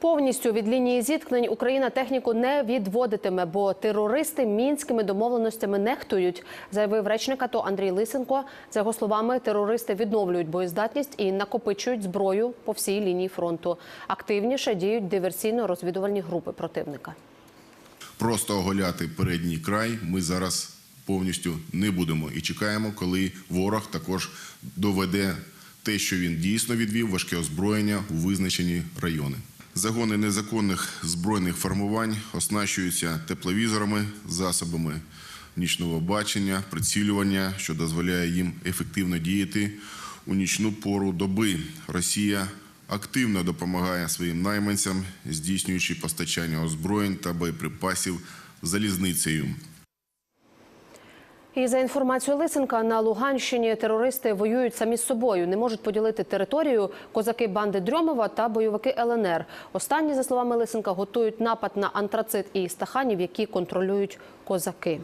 Повністю від лінії зіткнень Україна техніку не відводитиме, бо терористи мінськими домовленостями нехтують, заявив речник АТО Андрій Лисенко. За його словами, терористи відновлюють боєздатність і накопичують зброю по всій лінії фронту. Активніше діють диверсійно-розвідувальні групи противника. Просто оголяти передній край ми зараз повністю не будемо і чекаємо, коли ворог також доведе те, що він дійсно відвів важке озброєння у визначені райони. Загони незаконних збройних формувань оснащуються тепловізорами, засобами нічного бачення, прицілювання, що дозволяє їм ефективно діяти у нічну пору доби. Росія активно допомагає своїм найманцям, здійснюючи постачання озброєнь та боєприпасів залізницею. І за інформацією Лисенка на Луганщині терористи воюють самі з собою, не можуть поділити територію козаки банди Дрьомова та бойовики ЛНР. Останні, за словами Лисенка, готують напад на антрацит і стаханів, які контролюють козаки.